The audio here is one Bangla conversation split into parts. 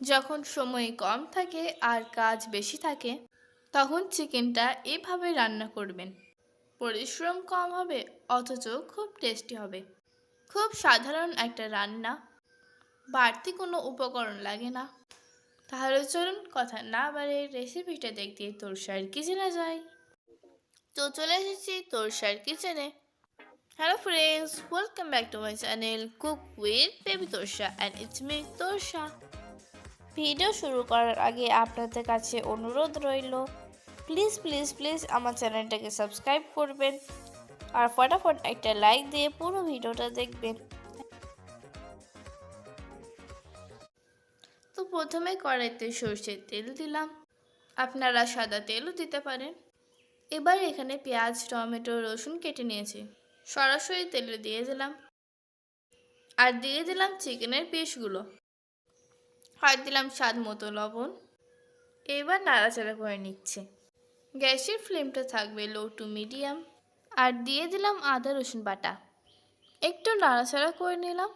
যখন সময় কম থাকে আর কাজ বেশি থাকে, তখন চিকেনটা এভাবে রান্না করবেন। পরিশ্রম কম হবে, অথচ খুব টেস্টি হবে। খুব সাধারণ একটা রান্না। বাড়তি কোনো উপকরণ লাগে না। তাহলে চলুন কথা না বাড়ে রেসিপিটা দেখতে তোরসার কিচেনে যাই। তো চলে এসেছি তোরসার কিচেনে hello friends welcome back to my channel cook with baby Torsa and it's me Torsa video শুরু করার আগে আপনাদের কাছে অনুরোধ রইল প্লিজ প্লিজ প্লিজ আমার চ্যানেলটাকে সাবস্ক্রাইব করবেন আর ফটাফট একটা লাইক দিয়ে পুরো ভিডিওটা দেখবেন। তো প্রথমে কড়াইতে সর্ষের তেল দিলাম, আপনারা সাদা তেলও দিতে পারেন। এবার এখানে পেঁয়াজ, টমেটো, রসুন কেটে নিয়েছি, সরাসরি তেলে দিয়ে দিলাম। আর দিয়ে দিলাম চিকেনের পিসগুলো আর দিলাম স্বাদ মতো লবণ। এবার নাড়াচাড়া করে নিচ্ছে। গ্যাসের ফ্লেমটা থাকবে লো টু মিডিয়াম। আর দিয়ে দিলাম আদা রসুন বাটা। একটু নাড়াচাড়া করে নিলাম।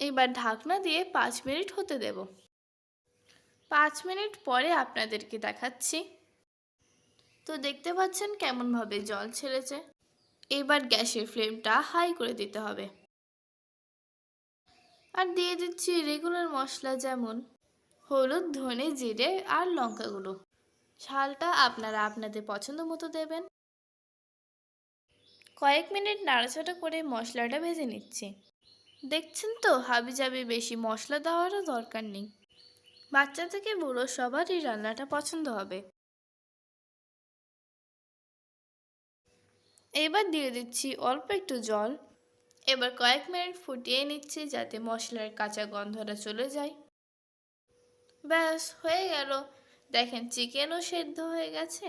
এবার ঢাকনা দিয়ে পাঁচ মিনিট হতে দেব। পাঁচ মিনিট পরে আপনাদেরকে দেখাচ্ছি। তো দেখতে পাচ্ছেন কেমনভাবে জল ছেড়েছে। এবার গ্যাসের ফ্লেমটা হাই করে দিতে হবে। আর দিয়ে দিচ্ছি রেগুলার মশলা যেমন হলুদ, ধনে, জিরে আর লঙ্কা গুঁড়ো ঝালটা আপনারা আপনাদের পছন্দ মতো দেবেন। কয়েক মিনিট নাড়াচাড়া করে মশলাটা ভেজে নিচ্ছি। দেখছেন তো, হাবি জাবি বেশি মশলা দেওয়ারও দরকার নেই। বাচ্চা থেকে বুড়ো সবারই রান্নাটা পছন্দ হবে। এবার দিয়ে দিচ্ছি অল্প একটু জল। এবার কয়েক মিনিট ফুটিয়ে নিচ্ছি যাতে মশলার কাঁচা গন্ধটা চলে যায়। ব্যাস, হয়ে গেল। দেখেন, চিকেনও সেদ্ধ হয়ে গেছে।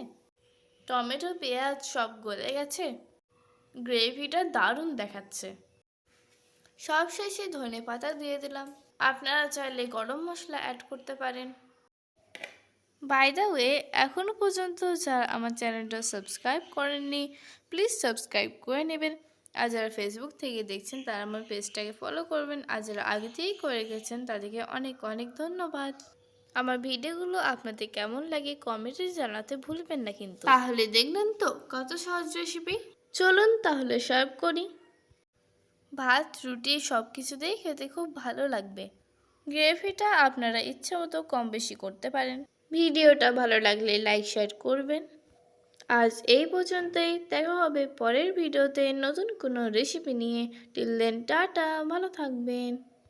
টমেটো, পেঁয়াজ সব গলে গেছে। গ্রেভিটা দারুণ দেখাচ্ছে। সব শেষে ধনে পাতা দিয়ে দিলাম। আপনারা চাইলে গরম মশলা অ্যাড করতে পারেন। বাই দ্য ওয়ে এখনও পর্যন্ত যারা আমার চ্যানেলটা সাবস্ক্রাইব করেননি প্লিজ সাবস্ক্রাইব করে নেবেন। আর যারা ফেসবুক থেকে দেখছেন, তারা আমার পেজটাকে ফলো করবেন। আর যারা আগে থেকেই করে গেছেন, তাদেরকে অনেক অনেক ধন্যবাদ। আমার ভিডিওগুলো আপনাদের কেমন লাগে কমেন্টে জানাতে ভুলবেন না কিন্তু। তাহলে দেখলেন তো কত সহজ রেসিপি চলুন তাহলে সার্ভ করি। ভাত রুটি সব কিছুতেই খেতে খুব ভালো লাগবে। গ্রেভিটা আপনারা ইচ্ছা মতো কম বেশি করতে পারেন। ভিডিওটা ভালো লাগলে লাইক শেয়ার করবেন। আজ এই পর্যন্তই দেখা হবে পরের ভিডিওতে নতুন কোনো রেসিপি নিয়ে। টিল দেন টাটা ভালো থাকবেন।